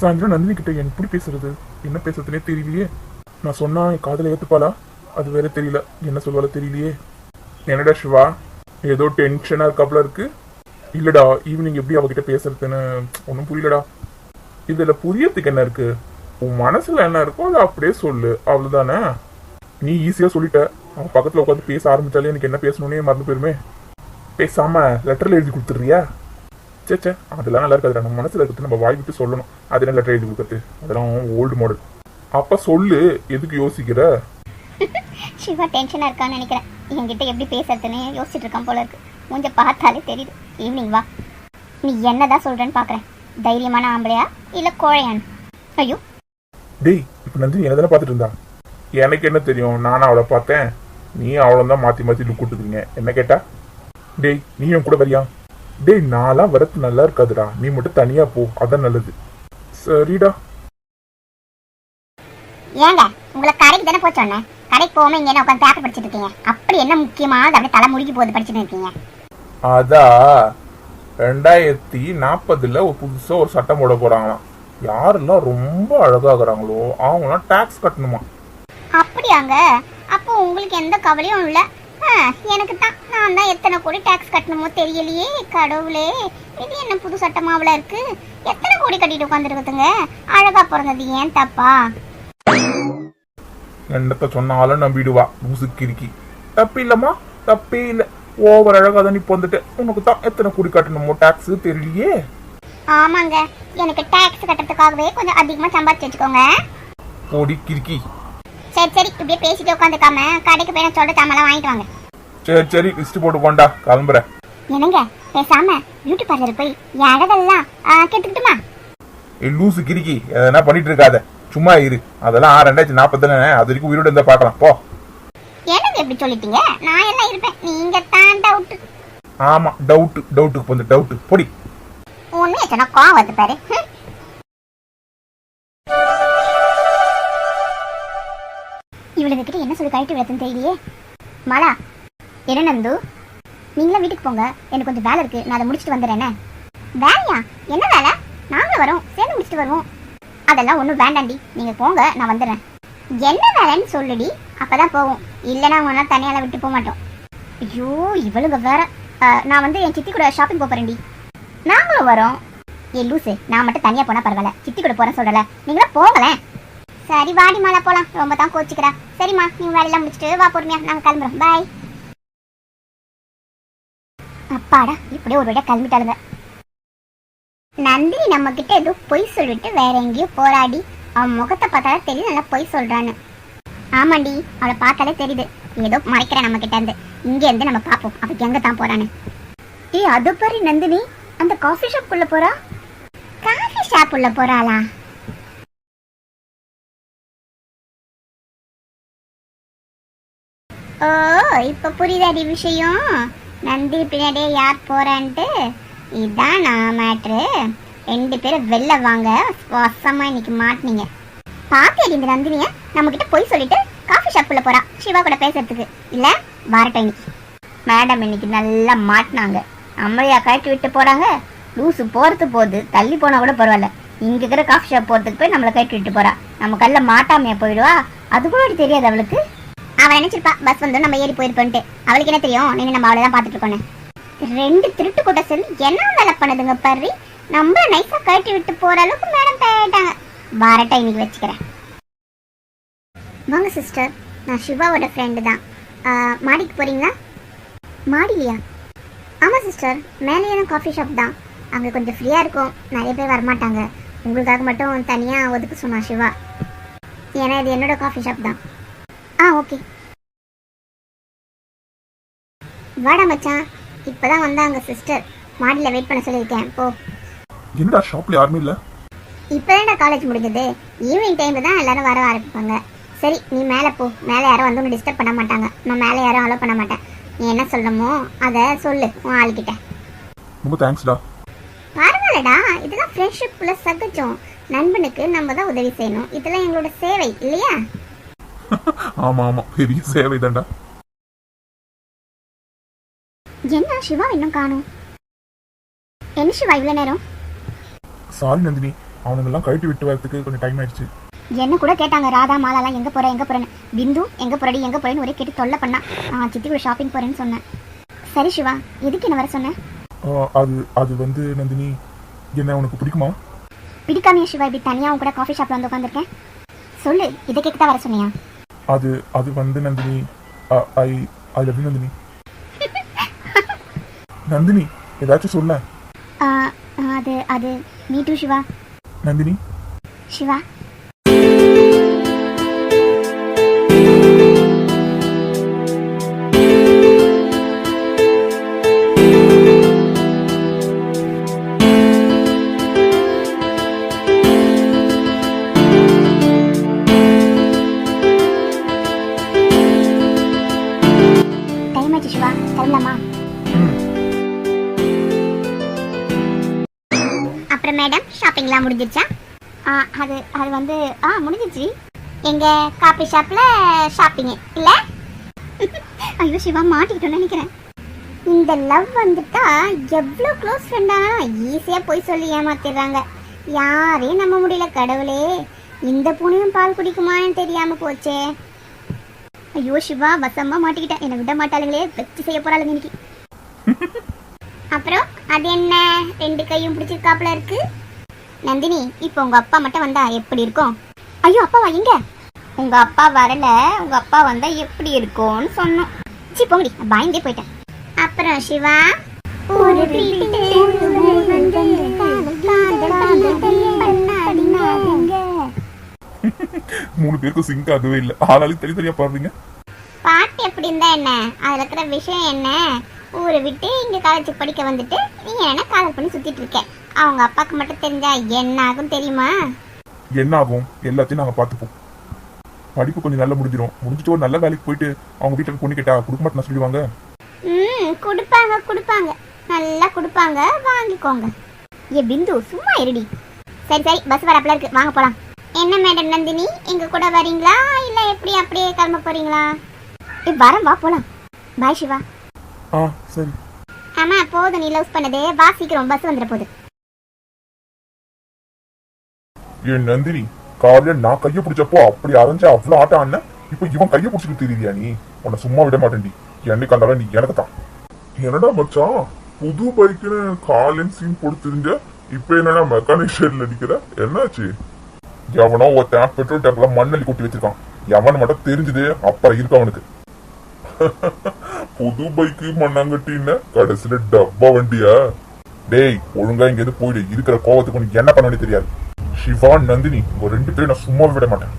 சாயந்தரம் நந்தினி கிட்ட எனக்கு எப்படி பேசுறது. என்ன பேசுறதுனே தெரியலையே. நான் சொன்னா என் காதல ஏத்துப்பாளா? அது வேற தெரியல. என்ன சொல்லுவாளோ தெரியலையே. என்னடா சிவா? ஏதோ டென்ஷனா இருக்காப்புல இருக்கு. இல்லடா ஈவினிங் எப்படி அவகிட்ட பேசுறதுன்னு ஒன்றும் புரியலடா. இதுல புரியறதுக்கு என்ன இருக்கு? உன் மனசுல என்ன இருக்கோ அதை அப்படியே சொல்லு. அவ்வளவுதானே? நீ ஈஸியா சொல்லிட்ட. அவன் பக்கத்துல உட்காந்து பேச ஆரம்பிச்சாலே எனக்கு என்ன பேசணும்னே மறந்து போயிருமே. பேசாம லெட்டர்ல எழுதி கொடுத்துறியா சே சே அதெல்லாம் நல்லா இருக்காதுடா. நம்ம மனசுல இருக்கிறது நம்ம வாய் விட்டு சொல்லணும். அது என்ன லெட்டர் எழுதி கொடுக்கறது? அதெல்லாம் ஓல்டு மாடல் அப்ப சொல்லு. எதுக்கு யோசிக்கிற? சிவா டென்ஷனாக இருக்கான்னு நினைக்கிறேன். என்கிட்ட எப்படி பேசுறதுன்னு யோசிச்சுட்டு இருக்கான் போல இருக்கு. மூஞ்ச பார்த்தாலே தெரியுது. ஈவினிங் வா. நீ என்னதான் சொல்றேன்னு பார்க்குறேன் தைரியமான ஆம்பளையா? இல்லை கோழையான் ஐயோ. டேய் இப்ப நந்தினி என்ன தானே பார்த்துட்டு இருந்தா? எனக்கு என்ன தெரியும்? நானும் அவளை பார்த்தேன். நீ அவளும் தான் மாத்தி மாத்தி லுக் கொடுத்துக்கிறீங்க. என்ன கேட்டா? டேய் நீ என் கூட வரியா? டேய் நான்லாம் வரது நல்லா இருக்காதுடா. நீ மட்டும் தனியா போ. அதான் நல்லது. சரிடா. ஏங்க உங்களை கடைக்கு தானே போய் சொன்னேன் கடைக்கு போகாம இங்கே என்ன உட்காந்து பேப்பர் படிச்சுட்டு இருக்கீங்க? அப்படி என்ன முக்கியமானது? அப்படியே தலை முழுகி போகுது படிச்சுட்டு இருக்கீங்க. அதா ரெண்டாயிரத்தி நாற்பதுல ஒரு புதுசா ஒரு சட்டம் போட போறாங்களாம். யாரெல்லாம் ரொம்ப அழகாகிறாங்களோ அவங்களாம் டாக்ஸ் கட்டணுமா அப்படியாங்க? அப்போ உங்களுக்கு எந்த கவலையும் இல்லை? எனக்கு தான். நான் தான் எத்தனை கோடி டேக்ஸ் கட்டணுமோ தெரியலையே கடவுளே. இது என்ன புது சட்டமாவில் இருக்கு? எத்தனை கோடி கட்டிட்டு உட்காந்துருக்குதுங்க அழகா பிறந்தது ஏன் தப்பா? என்னத்த சொன்னாலும் நம்பிடுவா லூசு கிறுக்கி. தப்பு இல்லம்மா தப்பே இல்ல. ஓவர் அழகா தான் இப்போ வந்துட்டு. உனக்கு தான் எத்தனை குடி கட்டணுமோ டாக்ஸ் தெரியலையே. ஆமாங்க. எனக்கு டேக்ஸ் கட்டுறதுக்காகவே கொஞ்சம் அதிகமாக சம்பாதிச்சு வச்சுக்கோங்க. போடி கிறுக்கி. சரி சரி இப்படியே பேசிட்டு உட்காந்துக்காம கடைக்கு போய் நான் சொல்ற சாமெல்லாம் வாங்கிட்டு வாங்க. சரி சரி லிஸ்ட் போட்டு கொண்டா கிளம்புறேன். என்னங்க பேசாம பியூட்டி பார்லர் போய் கெடுத்துக்கிட்டுமா ஏய், லூசு கிறுக்கி எதனா பண்ணிட்டு இருக்காத சும்மா இரு. அதெல்லாம் ரெண்டாயிரத்தி நாற்பது அது வரைக்கும் உயிரோட இருந்தா பார்க்கலாம். போ. என்னங்க எப்படி சொல்லிட்டீங்க? நான் எல்லாம் இருப்பேன்? நீங்க தான் டவுட் ஆமா டவுட் டவுட்டுக்கு வந்து டவுட் பொடி. உண்மையை சொன்னா கோவம் வந்து பாரு. கிட்ட என்ன சொல்லி கழட்டி விடுறதுன்னு தெரியலையே. மாலா என்ன நந்து? நீங்களும் வீட்டுக்கு போங்க. எனக்கு கொஞ்சம் வேலை இருக்கு. நான் அதை முடிச்சுட்டு வந்துடுறேனே. வேலையா? என்ன வேலை? நாங்களும் வரோம். சேர்ந்து முடிச்சுட்டு வருவோம். அதெல்லாம் ஒன்றும் வேண்டாண்டி. நீங்கள் போங்க. நான் வந்துடுறேன். என்ன வேலைன்னு சொல்லுடி. அப்போ தான் போவோம். இல்லைன்னா உங்களால் தனியால விட்டு போக மாட்டோம். ஐயோ இவளுங்க வேற. நான் வந்து என் சித்தி கூட ஷாப்பிங் போகிறேன்டி நாங்களும் வரோம். ஏ லூசு. நான் மட்டும் தனியாக போனால் பரவாயில்ல. சித்தி கூட போகிறேன் சொல்லலை நீங்களும் போகலேன் சரி வாடி மாலா போகலாம் ரொம்ப தான் கோச்சிக்கிறா. சரிம்மா நீ வேலையெல்லாம் முடிச்சுட்டு வா பொறுமையா. நாங்கள் கிளம்புறோம். பாய் அப்பாடா இப்படியே ஒரு வழியா கிளம்பிட்டாளுங்க. நந்தினி நம்ம கிட்ட ஏதோ பொய் சொல்லிட்டு வேற எங்கேயோ போராடி அவன் முகத்தை பார்த்தாலே தெரியுது நல்லா பொய் சொல்றான்னு. ஆமாண்டி அவளை பார்த்தாலே தெரியுது. ஏதோ மறைக்கிற நம்ம கிட்ட இருந்து. இங்க இருந்து நம்ம பார்ப்போம் அவளுக்கு எங்க தான் போறான்னு. ஏய் அது பாரு நந்தினி அந்த காஃபி ஷாப் உள்ள போறா? காஃபி ஷாப் உள்ள போறாளா? ஓ இப்ப புரியுதாடி விஷயம்? நந்தி பின்னாடியே யார் போறான்ட்டு? இதான் நான் மேட்ரு ரெண்டு பேரும் வெளில வாங்க. வசமா இன்னைக்கு மாட்டினீங்க. பாத்தியடி இந்த நந்தினிய நம்ம கிட்ட போய் சொல்லிட்டு காஃபி ஷாப் உள்ள போறா. சிவா கூட பேசுறதுக்கு. இல்ல வரட்டும் இன்னைக்கு. மேடம் இன்னைக்கு நல்லா மாட்டினாங்க. அம்மையா கழட்டி விட்டு போறாங்க. லூசு போறது போகுது. தள்ளி போனா கூட பரவாயில்ல. இங்க இருக்கிற காஃபி ஷாப் போறதுக்கு போய் நம்மளை கழட்டி விட்டு போறா. நம்ம கல்ல மாட்டாமையா போயிடுவா? அது கூட தெரியாது அவளுக்கு. அவள் நினைச்சிருப்பா பஸ் வந்து நம்ம ஏறி போயிருப்போன்ட்டு. அவளுக்கு என்ன தெரியும்? நீங்க நம்ம அவளை தான் பார்த்துட்டு இருக்கோன்னு ரெண்டு திருட்டு கூட்டம் சேர்ந்து என்ன வேலை பண்ணுதுங்க பர்றி நம்ம நைஸா கழட்டி விட்டு போற அளவுக்கு மேடம் தயாரிட்டாங்க. வரட்டா இன்னைக்கு வச்சுக்கிறேன். வாங்க சிஸ்டர் நான் சிவாவோட ஃப்ரெண்டு தான். மாடிக்கு போறீங்களா? மாடிலையா ஆமாம் சிஸ்டர் மேலேயான காஃபி ஷாப் தான். அங்கே கொஞ்சம் ஃப்ரீயாக இருக்கும். நிறைய பேர் வரமாட்டாங்க. உங்களுக்காக மட்டும் தனியாக ஒதுக்க சொன்னான் சிவா. ஏன்னா இது என்னோட காஃபி ஷாப் தான். ஆ ஓகே வாடா மச்சான். இப்போதான் வந்தாங்க சிஸ்டர் மாடியில் வெயிட் பண்ண சொல்லியிருக்கேன். போ. என்னடா ஷாப்ல யாருமே இல்ல? இப்போதான்டா காலேஜ் முடிஞ்சது. ஈவினிங் டைமில் தான் எல்லாரும் வர ஆரம்பிப்பாங்க. சரி நீ மேலே போ. மேலே யாரும் வந்து உன்னை டிஸ்டர்ப் பண்ண மாட்டாங்க. நான் மேலே யாரும் அலோவ் பண்ண மாட்டேன். நீ என்ன சொல்லணுமோ அதை சொல்லு உன் ஆளுக்கிட்ட ரொம்ப தேங்க்ஸ்டா பரவாயில்லடா. இதெல்லாம் ஃப்ரெண்ட்ஷிப்ல சகஜம். நண்பனுக்கு நம்ம தான் உதவி செய்யணும். இதெல்லாம் எங்களோட சேவை இல்லையா? ஆமா ஆமா. பெரிய சேவை தான்டா. என்ன சிவா இன்னும் காணும்? என்ன சிவா இவ்வளோ நேரம்? சாரி நந்தினி அவனுங்கெல்லாம் கழட்டி விட்டு வரதுக்கு கொஞ்சம் டைம் ஆயிடுச்சு. என்ன கூட கேட்டாங்க ராதா மாலாலாம் எங்க போற எங்க போறேன்னு. பிந்து எங்க போறடி எங்க போறேன்னு ஒரே கேட்டு தொல்லை பண்ணா. நான் சித்தி கூட ஷாப்பிங் போறேன்னு சொன்னேன். சரி சிவா எதுக்கு என்ன வர சொன்னேன் அது அது வந்து நந்தினி என்ன உனக்கு பிடிக்குமா? பிடிக்காமையா சிவா இப்படி தனியா உன் கூட காஃபி ஷாப்ல வந்து உட்காந்துருக்கேன் சொல்லு இதை கேட்க தான் வர சொன்னியா? அது அது வந்து Nandini I I love Nandini. Nandini ஏதாச்சும் சொல்ல அது அது மீ டூ சிவா. நந்தினி? சிவா. முடிஞ்சிருச்சா? ஆ அது அது வந்து ஆ முடிஞ்சிருச்சு. எங்க காபி ஷாப்ல ஷாப்பிங் இல்ல? ஐயோ சிவா மாட்டிக்கிட்டோன்னு நினைக்கிறேன். இந்த லவ் வந்துட்டா எவ்வளோ க்ளோஸ் ஃப்ரெண்டா ஈஸியா போய் சொல்லி ஏமாத்திடுறாங்க. யாரையும் நம்ப முடியல கடவுளே. இந்த பூனையும் பால் குடிக்குமான்னு தெரியாம போச்சே. ஐயோ சிவா வசமா மாட்டிக்கிட்டேன். என்னை விட மாட்டாளுங்களே. வச்சு செய்ய போறாளுங்க இன்னைக்கு. அப்புறம் அது என்ன? ரெண்டு கையும் பிடிச்சிருக்காப்புல இருக்கு. நந்தினி இப்போ உங்க அப்பா மட்டும் வந்தா எப்படி இருக்கும்? ஐயோ அப்பாவா எங்க? உங்க அப்பா வரல. உங்க அப்பா வந்தா எப்படி இருக்கும்னு சொன்னோம். சி போங்கடி பயந்தே போயிட்டேன். அப்புறம் சிவா. மூணு பேருக்கும் சிங்க் ஆகவே இல்லை. ஆளாளுக்கு தனித்தனியா பாடுறீங்க? பாட்டு எப்படி இருந்தா என்ன? அதுல இருக்கிற விஷயம் என்ன? ஊரை விட்டு இங்க காலேஜ் படிக்க வந்துட்டு நீங்க என்ன காதல் பண்ணி சுத்திட்டு இருக்க? அவங்க அப்பாக்கு மட்டும் தெரிஞ்சா என்ன ஆகும் தெரியுமா? என்ன ஆகும் எல்லாத்தையும் நாங்க பார்த்துப்போம். படிப்பு கொஞ்சம் நல்லா முடிஞ்சிடும் முடிஞ்சிட்டு ஒரு நல்ல வேலைக்கு போயிட்டு அவங்க வீட்டுக்கு பொண்ணு கேட்டா கொடுக்க மாட்டேன்னு சொல்லிடுவாங்க. ம் கொடுப்பாங்க கொடுப்பாங்க. நல்லா கொடுப்பாங்க. வாங்கிக்கோங்க. ஏ பிந்து சும்மா இருடி. சரி சரி பஸ் வரப்பல இருக்கு. வாங்க போலாம். என்ன மேடம் நந்தினி? எங்க கூட வரீங்களா? இல்ல எப்படி அப்படியே கிளம்ப போறீங்களா? ஏ வரம் வா போலாம். பாய் சிவா. ஆ சரி. ஆமா போதும். நீ லவ் பண்ணது. வா சீக்கிரம் பஸ் வந்துட போகுது என் நந்தினி காலையில நான் கைய பிடிச்சப்போ அப்படி அரைஞ்சு அவ்வளவு ஆட்டம் ஆன இப்போ இவன் கைய பிடிச்சிட்டு தெரியுதியா நீ? உன்னை சும்மா விட மாட்டேன்டி என்னைக்கு கண்டாலும் நீ எனக்கு தான். என்னடா மச்சான்? புது பைக்குன்னு காலின் சீன் கொடுத்துருந்த இப்ப என்னடா மெக்கானிக் ஷெட்ல அடிக்கிற? என்னாச்சு? எவனோ ஒருத்தன் பெட்ரோல் டேங்க்ல மண்ணள்ளி கொட்டி வச்சிருக்கான். எவன் மட்டும் தெரிஞ்சது அப்புறம் இருக்கு அவனுக்கு. புது பைக்கு மண்ணாங்கட்டின்னு கடைசியில டப்பா வண்டியா? டேய் ஒழுங்கா இங்க இருந்து போயிடு. இருக்கிற கோவத்துக்கு உனக்கு என்ன பண்ணவே தெரியாது. சிவா நந்தினி உங்க ரெண்டு பேரும் நான் சும்மா விட மாட்டேன்.